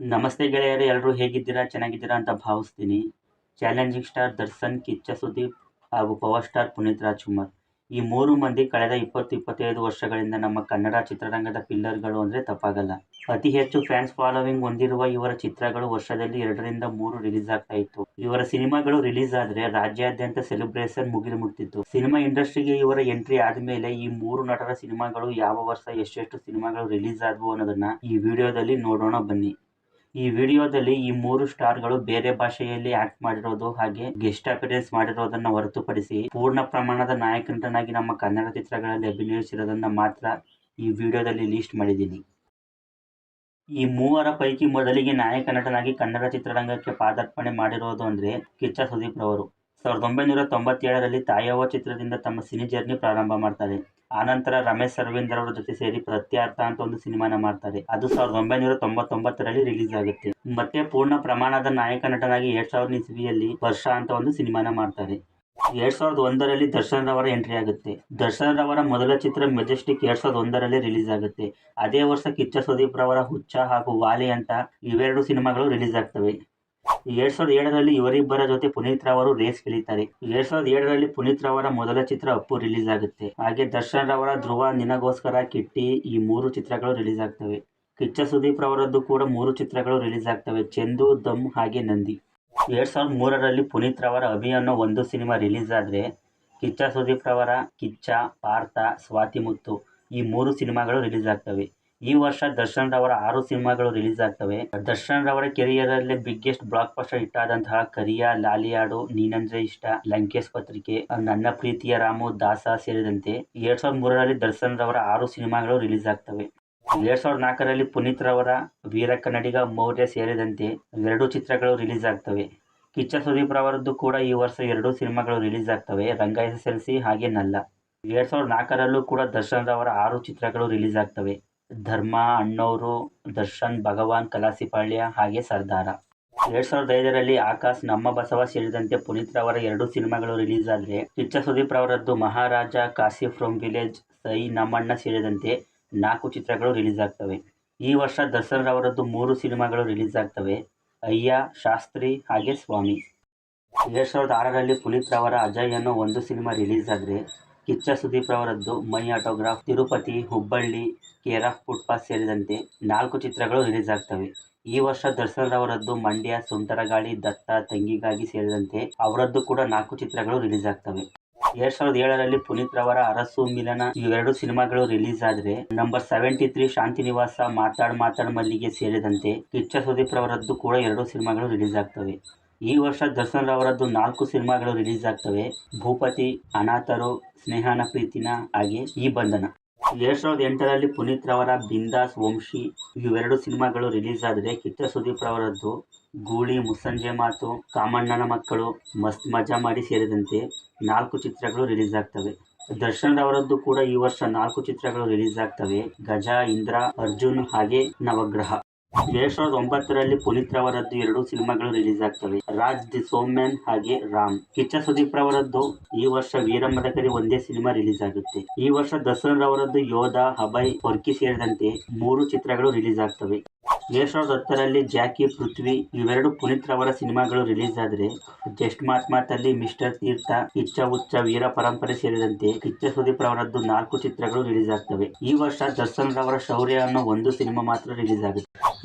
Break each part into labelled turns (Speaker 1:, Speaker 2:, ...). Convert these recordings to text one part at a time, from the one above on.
Speaker 1: ನಮಸ್ತೆ ಗೆಳೆಯರೇ ಎಲ್ಲರೂ ಹೇಗಿದ್ದೀರಾ? ಚೆನ್ನಾಗಿದ್ದೀರಾ ಅಂತ ಭಾವಿಸ್ತೀನಿ. ಚಾಲೆಂಜಿಂಗ್ ಸ್ಟಾರ್ ದರ್ಶನ್, ಕಿಚ್ಚ ಸುದೀಪ್ ಹಾಗೂ ಪವರ್ ಸ್ಟಾರ್ ಪುನೀತ್ ರಾಜ್ಕುಮಾರ್. ಈ ಮೂರು ಮಂದಿ ಕಳೆದ ಇಪ್ಪತ್ತು, ಇಪ್ಪತ್ತೈದು ವರ್ಷಗಳಿಂದ ನಮ್ಮ ಕನ್ನಡ ಚಿತ್ರರಂಗದ ಪಿಲ್ಲರ್ಗಳು ಅಂದರೆ ತಪ್ಪಾಗಲ್ಲ. ಅತಿ ಹೆಚ್ಚು ಫ್ಯಾನ್ಸ್ ಫಾಲೋವಿಂಗ್ ಹೊಂದಿರುವ ಇವರ ಚಿತ್ರಗಳು ವರ್ಷದಲ್ಲಿ ಎರಡರಿಂದ ಮೂರು ರಿಲೀಸ್ ಆಗ್ತಾ ಇತ್ತು. ಇವರ ಸಿನಿಮಾಗಳು ರಿಲೀಸ್ ಆದರೆ ರಾಜ್ಯಾದ್ಯಂತ ಸೆಲೆಬ್ರೇಷನ್ ಮುಗಿಲು ಮುಟ್ಟಿತ್ತು. ಸಿನಿಮಾ ಇಂಡಸ್ಟ್ರಿಗೆ ಇವರ ಎಂಟ್ರಿ ಆದಮೇಲೆ ಈ ಮೂರು ನಟರ ಸಿನಿಮಾಗಳು ಯಾವ ವರ್ಷ ಎಷ್ಟೆಷ್ಟು ಸಿನಿಮಾಗಳು ರಿಲೀಸ್ ಆದವು ಅನ್ನೋದನ್ನ ಈ ವಿಡಿಯೋದಲ್ಲಿ ನೋಡೋಣ ಬನ್ನಿ. ಈ ವಿಡಿಯೋದಲ್ಲಿ ಈ ಮೂರು ಸ್ಟಾರ್ಗಳು ಬೇರೆ ಭಾಷೆಯಲ್ಲಿ ಆಕ್ಟ್ ಮಾಡಿರೋದು ಹಾಗೆ ಗೆಸ್ಟ್ ಅಪಿಯರೆನ್ಸ್ ಮಾಡಿರೋದನ್ನ ಹೊರತುಪಡಿಸಿ ಪೂರ್ಣ ಪ್ರಮಾಣದ ನಾಯಕನಟನಾಗಿ ನಮ್ಮ ಕನ್ನಡ ಚಿತ್ರಗಳಲ್ಲಿ ಅಭಿನಯಿಸಿರೋದನ್ನ ಮಾತ್ರ ಈ ವಿಡಿಯೋದಲ್ಲಿ ಲಿಸ್ಟ್ ಮಾಡಿದ್ದೀನಿ. ಈ ಮೂವರ ಪೈಕಿ ಮೊದಲಿಗೆ ನಾಯಕ ನಟನಾಗಿ ಕನ್ನಡ ಚಿತ್ರರಂಗಕ್ಕೆ ಪಾದಾರ್ಪಣೆ ಮಾಡಿರೋದು ಅಂದ್ರೆ ಕಿಚ್ಚ ಸುದೀಪ್ ರವರು. ಸಾವಿರದ ಒಂಬೈನೂರ ತೊಂಬತ್ತೇಳರಲ್ಲಿ ತಾಯವ್ವ ಚಿತ್ರದಿಂದ ತಮ್ಮ ಸಿನಿ ಜರ್ನಿ ಪ್ರಾರಂಭ ಮಾಡ್ತಾರೆ. ಆನಂತರ ರಮೇಶ್ ಅರವಿಂದರ್ ಅವರ ಜೊತೆ ಸೇರಿ ಪ್ರತ್ಯರ್ಥ ಅಂತ ಒಂದು ಸಿನಿಮಾನ ಮಾಡ್ತಾರೆ. ಅದು ಸಾವಿರದ ಒಂಬೈನೂರ ತೊಂಬತ್ತೊಂಬತ್ತರಲ್ಲಿ ರಿಲೀಸ್ ಆಗುತ್ತೆ. ಮತ್ತೆ ಪೂರ್ಣ ಪ್ರಮಾಣದ ನಾಯಕ ನಟನಾಗಿ ಎರಡ್ ಸಾವಿರದ ಇಸ್ವಿಯಲ್ಲಿ ವರ್ಷ ಅಂತ ಒಂದು ಸಿನಿಮಾನ ಮಾಡ್ತಾರೆ. ಎರಡ್ ಸಾವಿರದ ಒಂದರಲ್ಲಿ ದರ್ಶನ್ ರವರ ಎಂಟ್ರಿ ಆಗುತ್ತೆ. ದರ್ಶನ್ ರವರ ಮೊದಲ ಚಿತ್ರ ಮೆಜೆಸ್ಟಿಕ್ ಎರಡ್ ಸಾವಿರದ ಒಂದರಲ್ಲಿ ರಿಲೀಸ್ ಆಗುತ್ತೆ. ಅದೇ ವರ್ಷ ಕಿಚ್ಚ ಸುದೀಪ್ ರವರ ಹುಚ್ಚ ಹಾಗೂ ವಾಲಿ ಅಂತ ಇವೆರಡು ಸಿನಿಮಾಗಳು ರಿಲೀಸ್ ಆಗ್ತವೆ. ಎರಡ್ ಸಾವಿರದ ಏಳರಲ್ಲಿ ಇವರಿಬ್ಬರ ಜೊತೆ ಪುನೀತ್ ರವರು ರೇಸ್ ಗೆಲ್ಲುತ್ತಾರೆ ಎರಡ್ ಸಾವಿರದ ಏಳರಲ್ಲಿ ಪುನೀತ್ ರವರ ಮೊದಲ ಚಿತ್ರ ಅಪ್ಪು ರಿಲೀಸ್ ಆಗುತ್ತೆ. ಹಾಗೆ ದರ್ಶನ್ ರವರ ಧ್ರುವ ನಿನಗೋಸ್ಕರ ಕಿಟ್ಟಿ ಈ ಮೂರು ಚಿತ್ರಗಳು ರಿಲೀಸ್ ಆಗ್ತವೆ. ಕಿಚ್ಚ ಸುದೀಪ್ ರವರದ್ದು ಕೂಡ ಮೂರು ಚಿತ್ರಗಳು ರಿಲೀಸ್ ಆಗ್ತವೆ. ಚೆಂದು, ದಮ್ ಹಾಗೆ ನಂದಿ. ಎರಡ್ ಸಾವಿರದ ಮೂರರಲ್ಲಿ ಪುನೀತ್ ರವರ ಅಭಿ ಅನ್ನೋ ಒಂದು ಸಿನಿಮಾ ರಿಲೀಸ್ ಆದ್ರೆ ಕಿಚ್ಚ ಸುದೀಪ್ ರವರ ಕಿಚ್ಚ, ಪಾರ್ಥ, ಸ್ವಾತಿ ಮುತ್ತು ಈ ಮೂರು ಸಿನಿಮಾಗಳು ರಿಲೀಸ್ ಆಗ್ತವೆ. ಈ ವರ್ಷ ದರ್ಶನ್ ರವರ ಆರು ಸಿನಿಮಾಗಳು ರಿಲೀಸ್ ಆಗ್ತವೆ. ದರ್ಶನ್ ರವರ ಕೆರಿಯರ್ ಅಲ್ಲಿ ಬಿಗ್ಗೆಸ್ಟ್ ಬ್ಲಾಕ್ ಬಸ್ಟರ್ ಹಿಟ್ ಆದಂತಹ ಕರಿಯ, ಲಾಲಿಯಾಡು, ನೀನಂದ್ರೆ ಇಷ್ಟ, ಲಂಕೇಶ್ ಪತ್ರಿಕೆ, ನನ್ನ ಪ್ರೀತಿಯ ರಾಮು, ದಾಸ ಸೇರಿದಂತೆ ಎರಡ್ ಸಾವಿರದ ಮೂರರಲ್ಲಿ ದರ್ಶನ್ ರವರ ಆರು ಸಿನಿಮಾಗಳು ರಿಲೀಸ್ ಆಗ್ತವೆ. ಎರಡ್ ಸಾವಿರದ ನಾಲ್ಕರಲ್ಲಿ ಪುನೀತ್ ರವರ ವೀರ ಕನ್ನಡಿಗ ಮೌರ್ಯ ಸೇರಿದಂತೆ ಎರಡು ಚಿತ್ರಗಳು ರಿಲೀಸ್ ಆಗ್ತವೆ. ಕಿಚ್ಚ ಸುದೀಪ್ ರವರದ್ದು ಕೂಡ ಈ ವರ್ಷ ಎರಡು ಸಿನಿಮಾಗಳು ರಿಲೀಸ್ ಆಗ್ತವೆ. Ranga S S L C ಹಾಗೆ ನಲ್ಲ. ಎರಡ್ ಸಾವಿರದ ನಾಲ್ಕರಲ್ಲೂ ಕೂಡ ದರ್ಶನ್ ರವರ ಆರು ಚಿತ್ರಗಳು ರಿಲೀಸ್ ಆಗ್ತವೆ. ಧರ್ಮ ಅಣ್ಣವರು ದರ್ಶನ್, ಭಗವಾನ್ ಕಲಾಸಿಪಾಳ್ಯ ಹಾಗೆ ಸರ್ದಾರ. ಎರಡ್ ಸಾವಿರದ ಐದರಲ್ಲಿ ಆಕಾಶ್, ನಮ್ಮ ಬಸವ ಸೇರಿದಂತೆ ಪುನೀತ್ ರವರ ಎರಡು ಸಿನಿಮಾಗಳು ರಿಲೀಸ್ ಆದ್ರೆ ಕಿಚ್ಚ ಸುದೀಪ್ ರವರದ್ದು ಮಹಾರಾಜ, ಕಾಶಿ ಫ್ರಮ್ ವಿಲೇಜ್, ಸೈ ನಮ್ಮಣ್ಣ ಸೇರಿದಂತೆ ನಾಲ್ಕು ಚಿತ್ರಗಳು ರಿಲೀಸ್ ಆಗ್ತವೆ. ಈ ವರ್ಷ ದರ್ಶನ್ ರವರದ್ದು ಮೂರು ಸಿನಿಮಾಗಳು ರಿಲೀಸ್ ಆಗ್ತವೆ, ಅಯ್ಯ, ಶಾಸ್ತ್ರಿ ಹಾಗೆ ಸ್ವಾಮಿ. ಎರಡ್ ಸಾವಿರದ ಆರರಲ್ಲಿ ಪುನೀತ್ ರವರ ಅಜಯ್ ಅನ್ನೋ ಒಂದು ಸಿನಿಮಾ ರಿಲೀಸ್ ಆದ್ರೆ Kichcha Sudeep ರವರದ್ದು my autograph Tirupati, Hubballi care of footpath ಸೇರಿದಂತೆ ನಾಲ್ಕು ಚಿತ್ರಗಳು ರಿಲೀಸ್ ಆಗ್ತವೆ. ಈ ವರ್ಷ ದರ್ಶನ್ ರವರದ್ದು ಮಂಡ್ಯ, ಸುಂಟರಗಾಳಿ, ದತ್ತ, ತಂಗಿಗಾಗಿ ಸೇರಿದಂತೆ ಅವರದ್ದು ಕೂಡ ನಾಲ್ಕು ಚಿತ್ರಗಳು ರಿಲೀಸ್ ಆಗ್ತವೆ. ಎರಡ್ ಸಾವಿರದ ಏಳರಲ್ಲಿ ಪುನೀತ್ ರವರ ಅರಸು ಮಿಲನ ಇವೆರಡು ಸಿನಿಮಾಗಳು ರಿಲೀಸ್ ಆದ್ರೆ ನಂಬರ್ ಸೆವೆಂಟಿ ತ್ರೀ ಶಾಂತಿ ನಿವಾಸ, ಮಾತಾಡ್ ಮಾತಾಡ್ ಮಲ್ಲಿಗೆ ಸೇರಿದಂತೆ ಕಿಚ್ಚ ಸುದೀಪ್ ರವರದ್ದು ಕೂಡ ಎರಡು ಸಿನಿಮಾಗಳು ರಿಲೀಸ್ ಆಗ್ತವೆ. ಈ ವರ್ಷ ದರ್ಶನ್ ರವರದ್ದು ನಾಲ್ಕು ಸಿನಿಮಾಗಳು ರಿಲೀಸ್ ಆಗ್ತವೆ. ಭೂಪತಿ, ಅನಾಥರು, ಸ್ನೇಹನ ಪ್ರೀತಿನ ಹಾಗೆ ಈ ಬಂಧನ. ಎರಡ್ ಸಾವಿರದ ಎಂಟರಲ್ಲಿ ಪುನೀತ್ ರವರ ಬಿಂದಾಸ್, ವಂಶಿ ಇವೆರಡು ಸಿನಿಮಾಗಳು ರಿಲೀಸ್ ಆದರೆ ಕಿತ್ತ ಸುದೀಪ್ ರವರದ್ದು ಗೂಳಿ, ಮುಸ್ಸಂಜೆ ಮಾತು, ಕಾಮಣ್ಣನ ಮಕ್ಕಳು, ಮಸ್ತ್ ಮಜಾ ಮಾಡಿ ಸೇರಿದಂತೆ ನಾಲ್ಕು ಚಿತ್ರಗಳು ರಿಲೀಸ್ ಆಗ್ತವೆ. ದರ್ಶನ್ ರವರದ್ದು ಕೂಡ ಈ ವರ್ಷ ನಾಲ್ಕು ಚಿತ್ರಗಳು ರಿಲೀಸ್ ಆಗ್ತವೆ. ಗಜ, ಇಂದ್ರ, ಅರ್ಜುನ್ ಹಾಗೆ ನವಗ್ರಹ. ಎರಡ್ ಸಾವಿರದ ಒಂಬತ್ತರಲ್ಲಿ ಪುನೀತ್ ರವರದ್ದು ಎರಡು ಸಿನಿಮಾಗಳು ರಿಲೀಸ್ ಆಗ್ತವೆ ರಾಜ್ ದಿ ಸೋಮ್ಯಾನ್ ಹಾಗೆ ರಾಮ್. ಕಿಚ್ಚ ಸುದೀಪ್ ರವರದ್ದು ಈ ವರ್ಷ ವೀರಮದಕರಿ ಒಂದೇ ಸಿನಿಮಾ ರಿಲೀಸ್ ಆಗುತ್ತೆ ಈ ವರ್ಷ ದಸರಾ ರವರದ್ದು ಯೋಧ, ಹಬೈ, ಹೊರ್ಕಿ ಸೇರಿದಂತೆ ಮೂರು ಚಿತ್ರಗಳು ರಿಲೀಸ್ ಆಗ್ತವೆ ಎರಡ್ ಸಾವಿರದ ಹತ್ತರಲ್ಲಿ ಜಾಕಿ, ಪೃಥ್ವಿ ಇವೆರಡು ಪುನೀತ್ ರವರ ಸಿನಿಮಾಗಳು ರಿಲೀಸ್ ಆದ್ರೆ ಜಸ್ಟ್ ಮಾತ್ ಮಾತಲ್ಲಿ ಮಿಸ್ಟರ್ ತೀರ್ಥ ಕಿಚ್ಚ ಉಚ್ಚ ವೀರ ಪರಂಪರೆ ಸೇರಿದಂತೆ ಕಿಚ್ಚ ಸುದೀಪ್ ರವರದ್ದು ನಾಲ್ಕು ಚಿತ್ರಗಳು ರಿಲೀಸ್ ಆಗ್ತವೆ ಈ ವರ್ಷ ದರ್ಶನ್ ರವರ ಶೌರ್ಯ ಅನ್ನೋ ಒಂದು ಸಿನಿಮಾ ಮಾತ್ರ ರಿಲೀಸ್ ಆಗುತ್ತೆ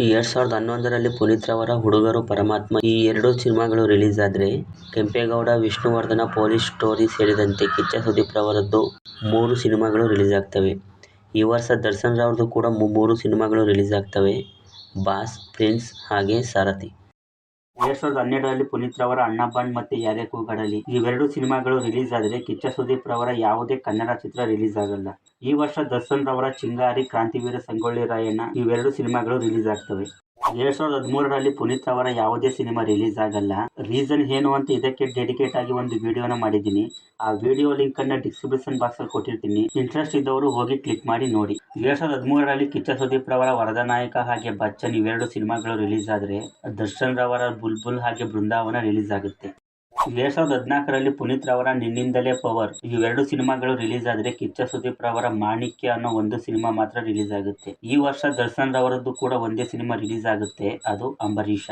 Speaker 1: ಎರಡ್ ಸಾವಿರದ ಹನ್ನೊಂದರಲ್ಲಿ ಪುನೀತ್ ರವರ ಹುಡುಗರು ಪರಮಾತ್ಮ ಈ ಎರಡು ಸಿನಿಮಾಗಳು ರಿಲೀಸ್ ಆದರೆ ಕೆಂಪೇಗೌಡ, ವಿಷ್ಣುವರ್ಧನ ಪೊಲೀಸ್ ಸ್ಟೋರಿ ಸೇರಿದಂತೆ ಕಿಚ್ಚ ಸುದೀಪ್ ರವರದ್ದು ಮೂರು ಸಿನಿಮಾಗಳು ರಿಲೀಸ್ ಆಗ್ತವೆ ಈ ವರ್ಷ ದರ್ಶನ್ ರವರದ್ದು ಕೂಡ ಮೂರು ಸಿನಿಮಾಗಳು ರಿಲೀಸ್ ಆಗ್ತವೆ ಬಾಸ್, ಪ್ರಿನ್ಸ್ ಹಾಗೆ ಸಾರಥಿ. ಎರಡ್ ಸಾವಿರದ ಹನ್ನೆರಡರಲ್ಲಿ ಪುನೀತ್ ರವರ ಅಣ್ಣ ಬಂಡ್ ಮತ್ತೆ ಯಾರೇ ಕೂಗಡಲಿ ಇವೆರಡು ಸಿನಿಮಾಗಳು ರಿಲೀಸ್ ಆದರೆ ಕಿಚ್ಚ ಸುದೀಪ್ ರವರ ಯಾವುದೇ ಕನ್ನಡ ಚಿತ್ರ ರಿಲೀಸ್ ಆಗಲ್ಲ. ಈ ವರ್ಷ ದರ್ಶನ್ ರವರ ಚಿಂಗಾರಿ, ಕ್ರಾಂತಿವೀರ, ಸಂಗೊಳ್ಳಿ ರಾಯಣ್ಣ ಇವೆರಡು ಸಿನಿಮಾಗಳು ರಿಲೀಸ್ ಆಗ್ತವೆ. ಎರಡ್ ಸಾವಿರದ ಹದಿಮೂರರಲ್ಲಿ ಪುನೀತ್ ಅವರ ಯಾವುದೇ ಸಿನಿಮಾ ರಿಲೀಸ್ ಆಗಲ್ಲ. ರೀಸನ್ ಏನು ಅಂತ ಇದಕ್ಕೆ ಡೆಡಿಕೇಟ್ ಆಗಿ ಒಂದು ವಿಡಿಯೋನ ಮಾಡಿದ್ದೀನಿ. ಆ ವಿಡಿಯೋ ಲಿಂಕ್ ಅನ್ನ ಡಿಸ್ಕ್ರಿಪ್ಷನ್ ಬಾಕ್ಸ್ ಅಲ್ಲಿ ಕೊಟ್ಟಿರ್ತೀನಿ. ಇಂಟ್ರೆಸ್ಟ್ ಇದ್ದವರು ಹೋಗಿ ಕ್ಲಿಕ್ ಮಾಡಿ ನೋಡಿ. ಎರಡ್ ಸಾವಿರದ ಹದಿಮೂರರಲ್ಲಿ ಕಿಚ್ಚ ಸುದೀಪ್ ರವರ ವರದ ನಾಯಕ ಹಾಗೆ ಬಚ್ಚನ್ ಇವೆರಡು ಸಿನಿಮಾಗಳು ರಿಲೀಸ್ ಆದ್ರೆ ದರ್ಶನ್ ರವರ ಬುಲ್ಬುಲ್ ಹಾಗೆ ಬೃಂದಾವನ ರಿಲೀಸ್ ಆಗುತ್ತೆ. ಎರಡ್ ಸಾವಿರದ ಹದಿನಾಲ್ಕರಲ್ಲಿ ಪುನೀತ್ ರವರ ನಿನ್ನಿಂದಲೇ ಪವರ್. ಇವೆರಡು ಸಿನಿಮಾಗಳು ರಿಲೀಸ್ ಆದರೆ ಕಿಚ್ಚ ಸುದೀಪ್ ರವರ ಮಾಣಿಕ್ಯ ಅನ್ನೋ ಒಂದು ಸಿನಿಮಾ ಮಾತ್ರ ರಿಲೀಸ್ ಆಗುತ್ತೆ. ಈ ವರ್ಷ ದರ್ಶನ್ ರವರದ್ದು ಕೂಡ ಒಂದೇ ಸಿನಿಮಾ ರಿಲೀಸ್ ಆಗುತ್ತೆ, ಅದು ಅಂಬರೀಷ.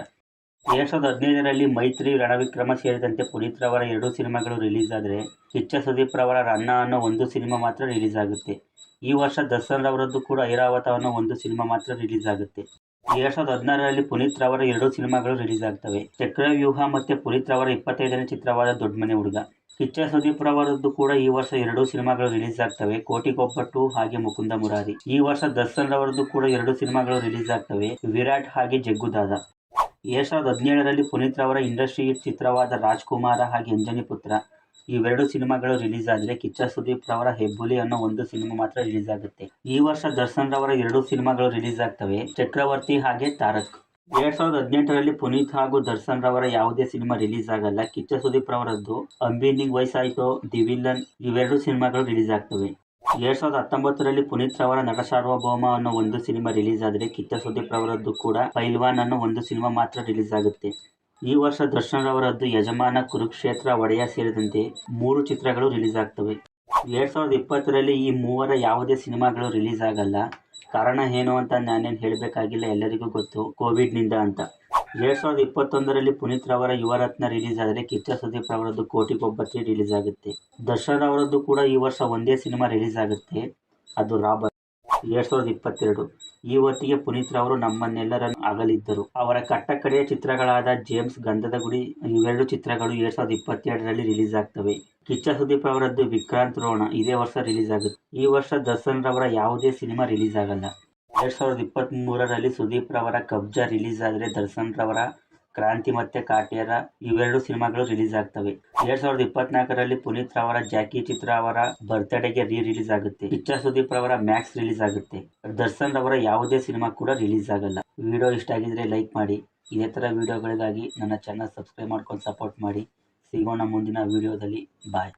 Speaker 1: ಎರಡ್ ಸಾವಿರದ ಹದಿನೈದರಲ್ಲಿ ಮೈತ್ರಿ, ರಣವಿಕ್ರಮ ಸೇರಿದಂತೆ ಪುನೀತ್ ರವರ ಎರಡು ಸಿನಿಮಾಗಳು ರಿಲೀಸ್ ಆದರೆ ಕಿಚ್ಚ ಸುದೀಪ್ ರವರ ರನ್ನ ಅನ್ನೋ ಒಂದು ಸಿನಿಮಾ ಮಾತ್ರ ರಿಲೀಸ್ ಆಗುತ್ತೆ. ಈ ವರ್ಷ ದರ್ಶನ್ ರವರದ್ದು ಕೂಡ ಐರಾವತ ಅನ್ನೋ ಒಂದು ಸಿನಿಮಾ ಮಾತ್ರ ರಿಲೀಸ್ ಆಗುತ್ತೆ. ಎರಡ್ ಸಾವಿರದ ಹದಿನಾರರಲ್ಲಿ ಪುನೀತ್ ರವರ ಎರಡು ಸಿನಿಮಾಗಳು ರಿಲೀಸ್ ಆಗ್ತವೆ. ಚಕ್ರವ್ಯೂಹ ಮತ್ತು ಪುನೀತ್ ರವರ ಇಪ್ಪತ್ತೈದನೇ ಚಿತ್ರವಾದ ದೊಡ್ಡ ಮನೆ ಹುಡುಗ. ಕಿಚ್ಚ ಸುದೀಪ್ ರವರದ್ದು ಕೂಡ ಈ ವರ್ಷ ಎರಡು ಸಿನಿಮಾಗಳು ರಿಲೀಸ್ ಆಗ್ತವೆ. ಕೋಟಿಗೊಬ್ಬಟ್ಟು ಹಾಗೆ ಮುಕುಂದ ಮುರಾರಿ. ಈ ವರ್ಷ ದರ್ಶನ್ ರವರದ್ದು ಕೂಡ ಎರಡು ಸಿನಿಮಾಗಳು ರಿಲೀಸ್ ಆಗ್ತವೆ. ವಿರಾಟ್ ಹಾಗೆ ಜಗ್ಗುದಾದ. ಎರಡ್ ಸಾವಿರದ ಹದಿನೇಳರಲ್ಲಿ ಪುನೀತ್ ರವರ ಇಂಡಸ್ಟ್ರಿ ಚಿತ್ರವಾದ ರಾಜ್ಕುಮಾರ ಹಾಗೆ ಅಂಜನಿ ಪುತ್ರ. ಇವೆರಡು ಸಿನಿಮಾಗಳು ರಿಲೀಸ್ ಆದರೆ ಕಿಚ್ಚ ಸುದೀಪ್ ರವರ ಹೆಬ್ಬುಲಿ ಅನ್ನೋ ಒಂದು ಸಿನಿಮಾ ಮಾತ್ರ ರಿಲೀಸ್ ಆಗುತ್ತೆ ಈ ವರ್ಷ ದರ್ಶನ್ ರವರ ಎರಡು ಸಿನಿಮಾಗಳು ರಿಲೀಸ್ ಆಗ್ತವೆ ಚಕ್ರವರ್ತಿ ಹಾಗೆ ತಾರಕ್. ಎರಡ್ ಸಾವಿರದ ಹದಿನೆಂಟರಲ್ಲಿ ಪುನೀತ್ ಹಾಗೂ ದರ್ಶನ್ ರವರ ಯಾವುದೇ ಸಿನಿಮಾ ರಿಲೀಸ್ ಆಗಲ್ಲ ಕಿಚ್ಚ ಸುದೀಪ್ ರವರದ್ದು, ಅಂಬಿನಿಂಗ್ ವಯಸ್ಸಾಯಿತು ದಿ ವಿಲ್ಲನ್ ಇವೆರಡು ಸಿನಿಮಾಗಳು ರಿಲೀಸ್ ಆಗ್ತವೆ ಎರಡ್ ಸಾವಿರದ ಹತ್ತೊಂಬತ್ತರಲ್ಲಿ ಪುನೀತ್ ರವರ ನಟ ಸಾರ್ವಭೌಮ ಅನ್ನೋ ಒಂದು ಸಿನಿಮಾ ರಿಲೀಸ್ ಆದರೆ ಕಿಚ್ಚ ಸುದೀಪ್ ರವರದ್ದು ಕೂಡ ಪೈಲ್ವಾನ್ ಅನ್ನೋ ಒಂದು ಸಿನಿಮಾ ಮಾತ್ರ ರಿಲೀಸ್ ಆಗುತ್ತೆ ಈ ವರ್ಷ ದರ್ಶನ್ ರವರದ್ದು ಯಜಮಾನ ಕುರುಕ್ಷೇತ್ರ ಒಡೆಯ ಸೇರಿದಂತೆ ಮೂರು ಚಿತ್ರಗಳು ರಿಲೀಸ್ ಆಗ್ತವೆ ಎರಡ್ ಸಾವಿರದ ಇಪ್ಪತ್ತರಲ್ಲಿ ಈ ಮೂವರ ಯಾವುದೇ ಸಿನಿಮಾಗಳು ರಿಲೀಸ್ ಆಗಲ್ಲ ಕಾರಣ ಏನು ಅಂತ ನಾನೇನು ಹೇಳಬೇಕಾಗಿಲ್ಲ ಎಲ್ಲರಿಗೂ ಗೊತ್ತು. ಕೋವಿಡ್ನಿಂದ ಅಂತ. ಎರಡ್ ಸಾವಿರದ ಇಪ್ಪತ್ತೊಂದರಲ್ಲಿ ಪುನೀತ್ ರವರ ಯುವರತ್ನ ರಿಲೀಸ್ ಆದರೆ ಕಿಚ್ಚ ಸುದೀಪ್ ರವರದ್ದು ಕೋಟಿಗೊಬ್ಬತ್ತಿ ರಿಲೀಸ್ ಆಗುತ್ತೆ ದರ್ಶನ್ ಅವರದ್ದು ಕೂಡ ಈ ವರ್ಷ ಒಂದೇ ಸಿನಿಮಾ ರಿಲೀಸ್ ಆಗುತ್ತೆ ಅದು ರಾಬರ್ ಎರಡ್ ಸಾವಿರದ ಇಪ್ಪತ್ತೆರಡು. ಈ ಹೊತ್ತಿಗೆ ಪುನೀತ್ ರವರು ನಮ್ಮನ್ನೆಲ್ಲರನ್ನು ಅಗಲಿದ್ದರು. ಅವರ ಕಟ್ಟಕಡೆಯ ಚಿತ್ರಗಳಾದ ಜೇಮ್ಸ್ ಗಂಧದ ಗುಡಿ, ಇವೆರಡು ಚಿತ್ರಗಳು ಎರಡ್ ಸಾವಿರದ ಇಪ್ಪತ್ತೆರಡರಲ್ಲಿ ರಿಲೀಸ್ ಆಗ್ತವೆ. ಕಿಚ್ಚ ಸುದೀಪ್ ಅವರದ್ದು ವಿಕ್ರಾಂತ್ ರೋಣ, ಇದೇ ವರ್ಷ ರಿಲೀಸ್ ಆಗುತ್ತೆ. ಈ ವರ್ಷ ದರ್ಶನ್ ರವರ ಯಾವುದೇ ಸಿನಿಮಾ ರಿಲೀಸ್ ಆಗಲ್ಲ. ಎರಡ್ ಸಾವಿರದ ಇಪ್ಪತ್ತ್ ಮೂರರಲ್ಲಿ ಸುದೀಪ್ ರವರ ಕಬ್ಜಾ ರಿಲೀಸ್ ಆದರೆ ದರ್ಶನ್ ರವರ ಕ್ರಾಂತಿ ಮತ್ತೆ ಕಾಟ್ಯಾರ ಇವೆರಡು ಸಿನಿಮಾಗಳು ರಿಲೀಸ್ ಆಗ್ತವೆ. ಎರಡ್ ಸಾವಿರದ ಇಪ್ಪತ್ನಾಲ್ಕರಲ್ಲಿ ಪುನೀತ್ ರವರ ಜಾಕಿ ಚಿತ್ರ ಅವರ ಬರ್ತ್ಡೇಗೆ ರೀ ರಿಲೀಸ್ ಆಗುತ್ತೆ. ಪಿಚ್ಚರ್ ಸುದೀಪ್ ರವರ ಮ್ಯಾಕ್ಸ್ ರಿಲೀಸ್ ಆಗುತ್ತೆ. ದರ್ಶನ್ ರವರ ಯಾವುದೇ ಸಿನಿಮಾ ಕೂಡ ರಿಲೀಸ್ ಆಗಲ್ಲ. ವಿಡಿಯೋ ಇಷ್ಟ ಆಗಿದ್ರೆ ಲೈಕ್ ಮಾಡಿ. ಇದೇ ಥರ ವಿಡಿಯೋಗಳಿಗಾಗಿ ನನ್ನ ಚಾನಲ್ ಸಬ್ಸ್ಕ್ರೈಬ್ ಮಾಡ್ಕೊಂಡು ಸಪೋರ್ಟ್ ಮಾಡಿ. ಸಿಗೋಣ ಮುಂದಿನ ವಿಡಿಯೋದಲ್ಲಿ. ಬಾಯ್